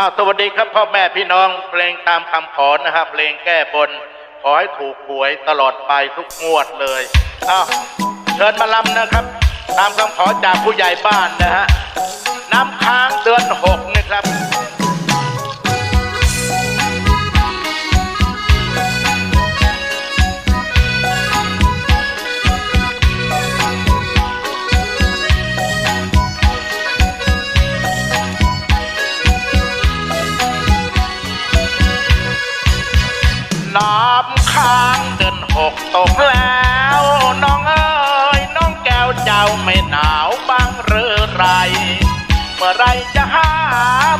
อ้าวสวัสดีครับพ่อแม่พี่น้องเพลงตามคำขอนะครับเพลงแก้บน ขอให้ถูกหวยตลอดไปทุกงวดเลยอ้าวเชิญมาลำนะครับ ตามคำขอจากผู้ใหญ่บ้านนะฮะน้ำค้างเดือนหกนะครับ กตกแล้วน้องเอ้ยน้องแก้วเจ้าไม่หนาวบ้างหรือไร เมื่อไรจะหา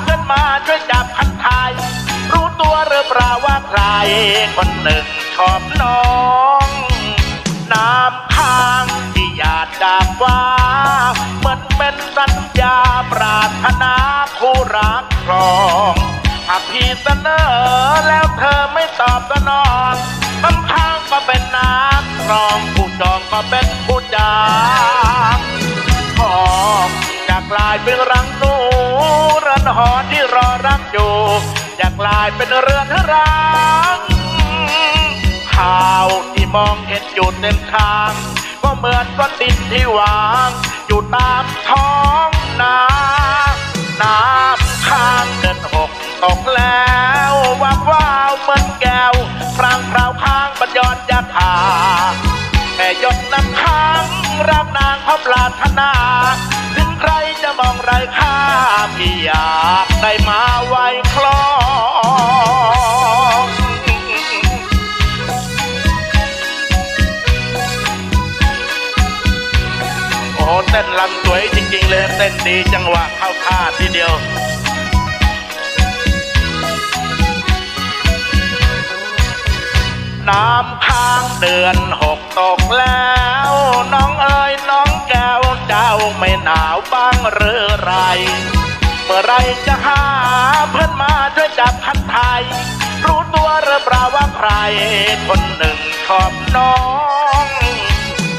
เพื่อนมาช่วยจับคันไทย รู้ตัวหรือเปล่าว่าใคร คนหนึ่งชอบน้อง น้ำค้างที่หยาดดาบฟ้าเหมือนเป็นสัญญาปรารถนาคู่รักครองหากพี่เสนอแล้วเธอไม่ตอบสนอง รองผู้จองก็เป็นผู้จางหอมจะกลายเป็นรังหนูรือนหอที่รอรักอยู่จะกลายเป็นเรือนร้างข่าวที่มองเห็นอยู่เต็มทาง ก็เหมือนก้อนดินที่วาง อยู่ตามท้องนาน้ำค้างเดินหกตกแล้วว่าว้าว ปรารถนา ถึงใครจะมองไรค่าพี่อยากได้มาไว้คล้องโอ้เต้นลำสวยจริงๆเลยเต้นดีจังหวะเข้าท่าทีเดียวน้ำค้างเดือนหกตกแล้ว ไม่หนาวบ้างหรือไร เมื่อไรจะหาเพื่อนมาช่วยจับคันไทย รู้ตัวหรือเปล่าว่าใคร คนหนึ่งชอบน้อง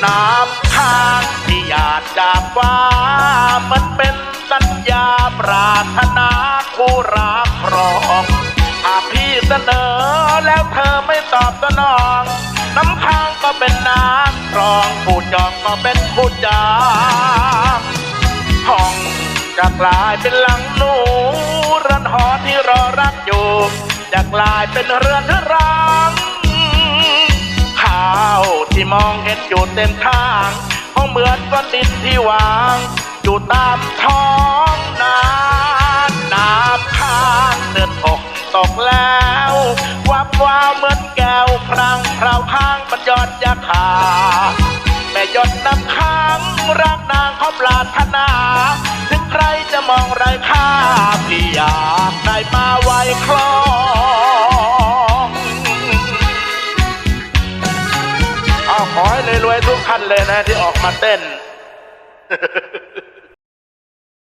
น้ำค้างที่หยาดจากฟ้ามันเป็นสัญญาปรารถนาคู่รักครองหากพี่เสนอแล้วเธอไม่ตอบสนอง น้ำค้างก็เป็นน้ำครองผู้จองก็เป็นผู้จา จะกลายเป็นหลังหนูเรือนหอที่รอรักอยู่จะกลายเป็นเรือนร้างข่าวที่มองเห็นอยู่เต็มทางห้องเหมือนก้อนดินที่วางอยู่ตามท้องนาน้ำค้างเดือนอกตกแล้ววับวาวเหมือนแก้วพรางพราวข้างบรรยอนยาคาแม่ยดน้ำค้างรักนางเขาปรารถนา ขอให้รวยๆทุกท่านเลยนะที่ออกมาเต้น